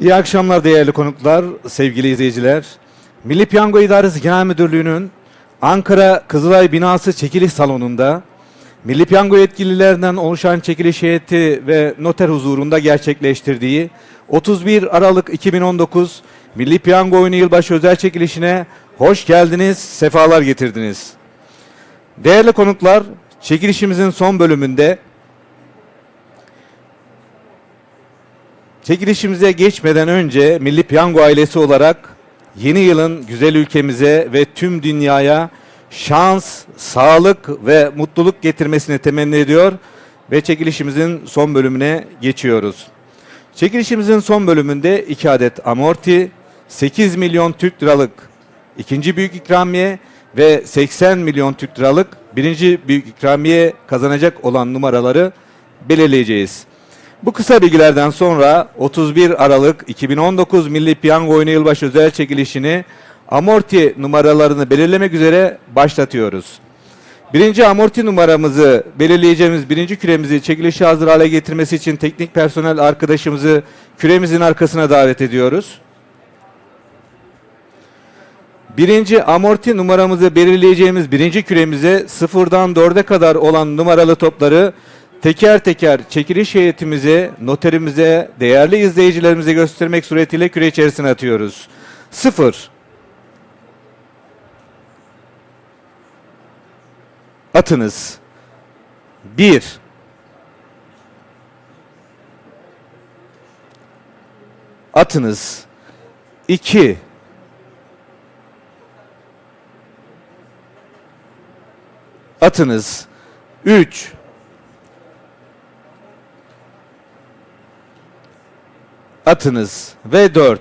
İyi akşamlar değerli konuklar, sevgili izleyiciler. Milli Piyango İdaresi Genel Müdürlüğü'nün Ankara Kızılay Binası çekiliş salonunda Milli Piyango yetkililerinden oluşan çekiliş heyeti ve noter huzurunda gerçekleştirdiği 31 Aralık 2019 Milli Piyango Oyunu Yılbaşı özel çekilişine hoş geldiniz, sefalar getirdiniz. Değerli konuklar, çekilişimizin son bölümünde Çekilişimize geçmeden önce Milli Piyango ailesi olarak yeni yılın güzel ülkemize ve tüm dünyaya şans, sağlık ve mutluluk getirmesini temenni ediyor ve çekilişimizin son bölümüne geçiyoruz. Çekilişimizin son bölümünde 2 adet amorti, 8 milyon Türk liralık ikinci büyük ikramiye ve 80 milyon Türk liralık birinci büyük ikramiye kazanacak olan numaraları belirleyeceğiz. Bu kısa bilgilerden sonra 31 Aralık 2019 Milli Piyango Oyunu Yılbaşı özel çekilişini amorti numaralarını belirlemek üzere başlatıyoruz. Birinci amorti numaramızı belirleyeceğimiz birinci küremizi çekilişe hazır hale getirmesi için teknik personel arkadaşımızı küremizin arkasına davet ediyoruz. Birinci amorti numaramızı belirleyeceğimiz birinci küremize sıfırdan dörde kadar olan numaralı topları teker teker çekiliş heyetimize, noterimize, değerli izleyicilerimize göstermek suretiyle küre içerisine atıyoruz. Sıfır. Atınız. Bir. Atınız. İki. Atınız. Üç. Atınız ve 4.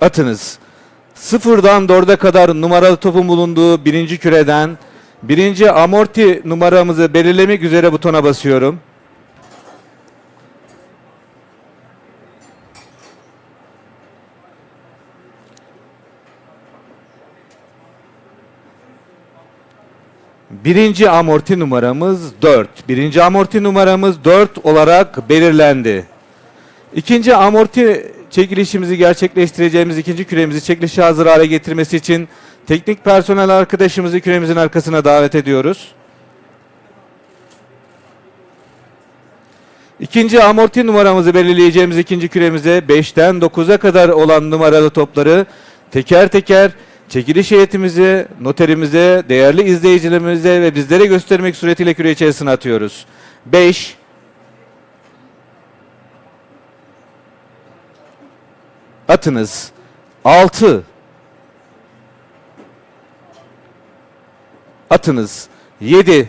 Atınız. Sıfırdan 4'e kadar numaralı topun bulunduğu birinci küreden birinci amorti numaramızı belirlemek üzere butona basıyorum. Birinci amorti numaramız 4. Birinci amorti numaramız 4 olarak belirlendi. İkinci amorti çekilişimizi gerçekleştireceğimiz ikinci küremizi çekilişe hazır hale getirmesi için teknik personel arkadaşımızı küremizin arkasına davet ediyoruz. İkinci amorti numaramızı belirleyeceğimiz ikinci küremize 5'ten 9'a kadar olan numaralı topları teker teker çekiliş heyetimize, noterimize, değerli izleyicilerimize ve bizlere göstermek suretiyle küre içerisine atıyoruz. 5 Atınız. 6 Atınız. 7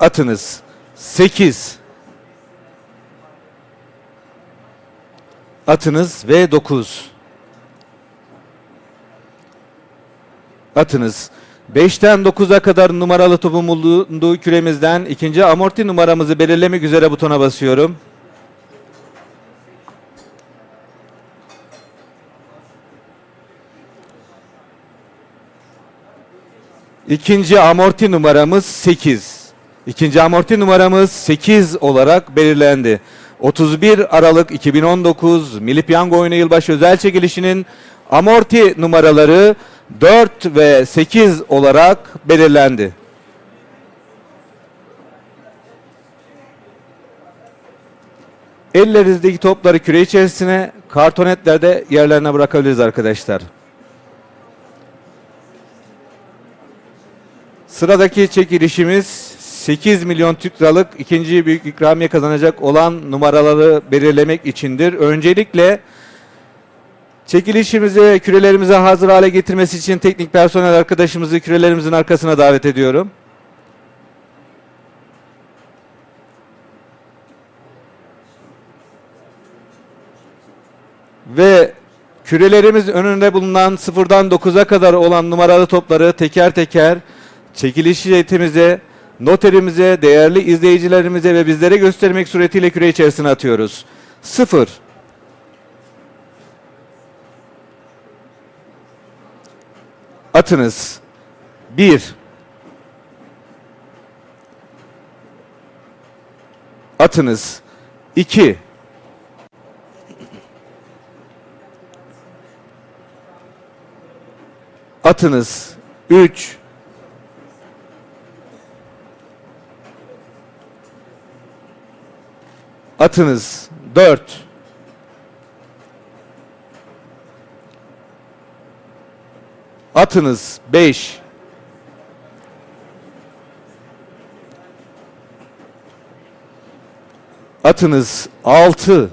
Atınız. 8 Atınız ve 9. Atınız. 5'ten 9'a kadar numaralı topun bulunduğu küremizden ikinci amorti numaramızı belirlemek üzere butona basıyorum. İkinci amorti numaramız 8. İkinci amorti numaramız 8 olarak belirlendi. 31 Aralık 2019 Milli Piyango Oyunu Yılbaşı özel çekilişinin amorti numaraları 4 ve 8 olarak belirlendi. Ellerinizdeki topları küre içerisine kartonetlerde yerlerine bırakabiliriz arkadaşlar. Sıradaki çekilişimiz 8 milyon Türk liralık ikinci büyük ikramiye kazanacak olan numaraları belirlemek içindir. Öncelikle çekilişimizi ve kürelerimizi hazır hale getirmesi için teknik personel arkadaşımızı kürelerimizin arkasına davet ediyorum. Ve kürelerimiz önünde bulunan sıfırdan 9'a kadar olan numaralı topları teker teker çekiliş heyetimize, noterimize, değerli izleyicilerimize ve bizlere göstermek suretiyle küre içerisine atıyoruz. Sıfır. Atınız. Bir. Atınız 2. Atınız 3. Atınız 4. Atınız 5. Atınız 6.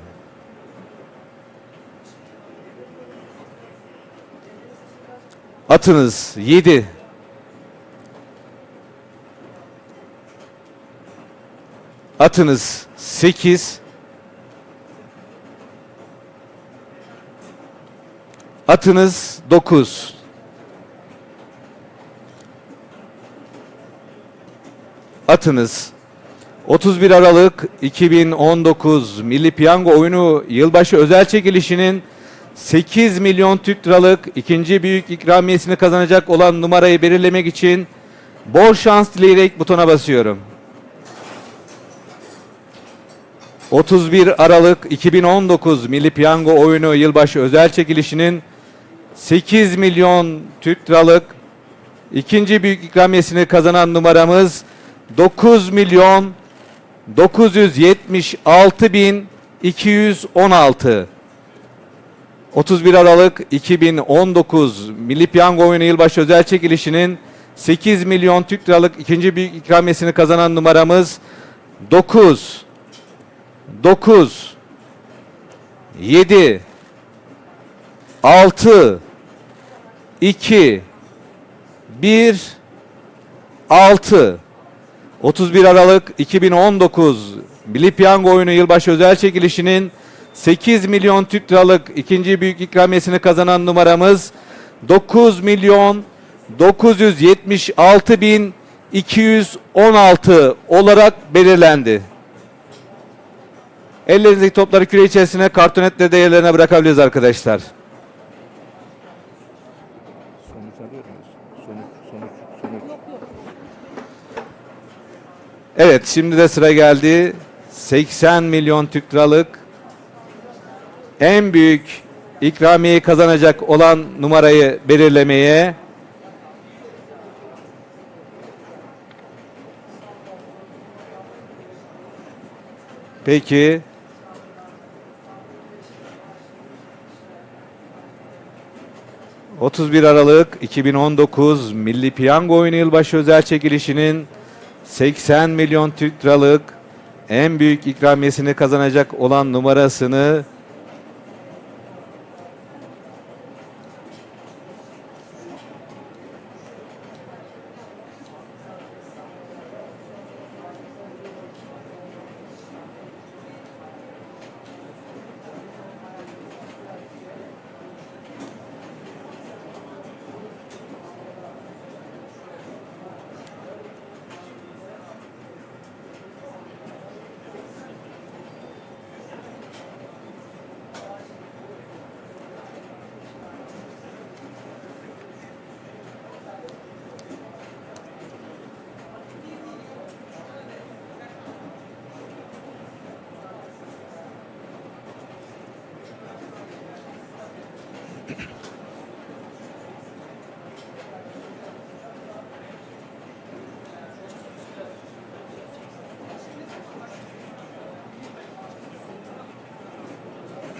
Atınız 7. Atınız 8. Atınız 9. Atınız 31 Aralık 2019 Milli Piyango Oyunu Yılbaşı özel çekilişinin 8 milyon Türk liralık ikinci büyük ikramiyesini kazanacak olan numarayı belirlemek için bol şans dileyerek butona basıyorum. 31 Aralık 2019 Milli Piyango Oyunu Yılbaşı özel çekilişinin 8 milyon Türk liralık ikinci büyük ikramiyesini kazanan numaramız 9 milyon 976 bin 216. 31 Aralık 2019 Milli Piyango Oyunu Yılbaşı özel çekilişinin 8 milyon Türk liralık ikinci büyük ikramiyesini kazanan numaramız 9 9 7 6 2 1 6 31 Aralık 2019 Milli Piyango Oyunu Yılbaşı özel çekilişinin 8 milyon Türk liralık ikinci büyük ikramiyesini kazanan numaramız 9 milyon 976 bin 216 olarak belirlendi. Ellerinizdeki topları küre içerisine kartonetle de yerlerine bırakabiliriz arkadaşlar. Sonuç alıyor muyuz? Sonuç, sonuç, sonuç. Evet şimdi de sıra geldi 80 milyon Türk liralık en büyük ikramiyeyi kazanacak olan numarayı belirlemeye. Peki. ...31 Aralık 2019 Milli Piyango Oyunu Yılbaşı özel çekilişinin 80 milyon Türk liralık en büyük ikramiyesini kazanacak olan numarasını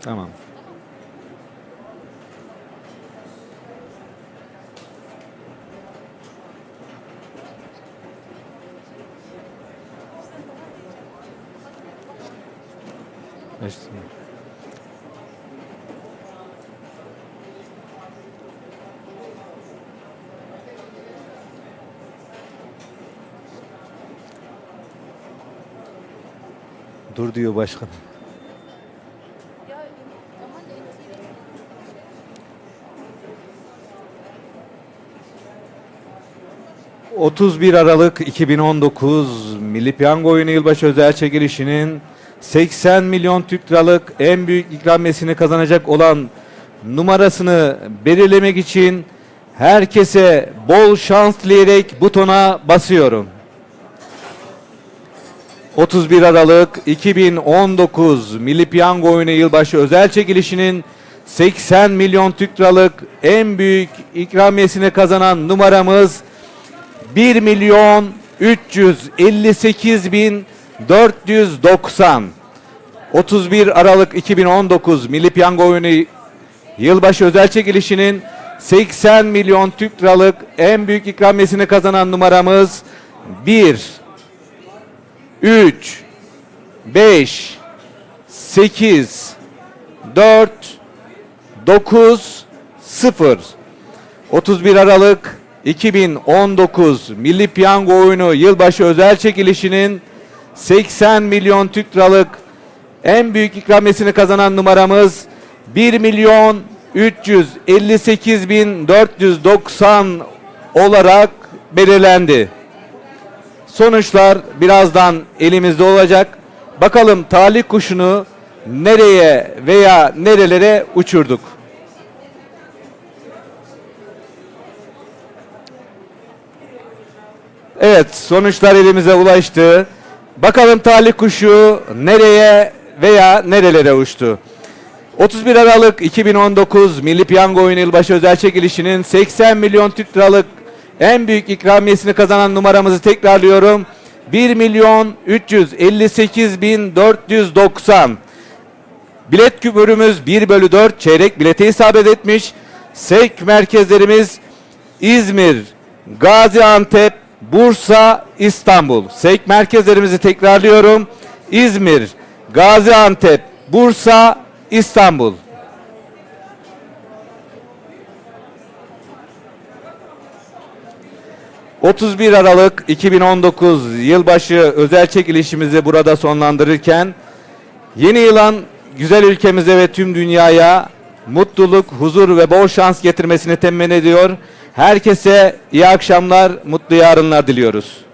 Tamam. Dur diyor başkan. Ya aman NTV. 31 Aralık 2019 Milli Piyango Oyunu Yılbaşı Özel Çekilişi'nin 80 milyon Türk liralık en büyük ikramiyesini kazanacak olan numarasını belirlemek için herkese bol şans dileyerek butona basıyorum. 31 Aralık 2019 Milli Piyango Oyunu Yılbaşı Özel Çekilişi'nin 80 milyon Türk liralık en büyük ikramiyesini kazanan numaramız 1 milyon 358 bin 490 31 Aralık 2019 Milli Piyango Oyunu Yılbaşı özel çekilişinin 80 milyon Türk liralık en büyük ikramiyesini kazanan numaramız 1 3 5 8 4 9 0 31 Aralık 2019 Milli Piyango Oyunu Yılbaşı özel çekilişinin 80 milyon Türk liralık en büyük ikramiyesini kazanan numaramız 1 milyon 358 bin 490 olarak belirlendi. Sonuçlar birazdan elimizde olacak. Bakalım talih kuşunu nereye veya nerelere uçurduk. Evet, sonuçlar elimize ulaştı. Bakalım talih kuşu nereye veya nerelere uçtu. 31 Aralık 2019 Milli Piyango Oyunu Yılbaşı Özel Çekilişi'nin 80 milyon Türk liralık en büyük ikramiyesini kazanan numaramızı tekrarlıyorum. 1 milyon 358 bin 490. Bilet küpürümüz 1 bölü 4 çeyrek bilete isabet etmiş. Sevk merkezlerimiz İzmir, Gaziantep, Bursa, İstanbul. Sevk merkezlerimizi tekrarlıyorum. İzmir, Gaziantep, Bursa, İstanbul. ...31 Aralık 2019 yılbaşı özel çekilişimizi burada sonlandırırken... ...yeni yılan güzel ülkemize ve tüm dünyaya... ...mutluluk, huzur ve bol şans getirmesini temenni ediyor. Herkese iyi akşamlar, mutlu yarınlar diliyoruz.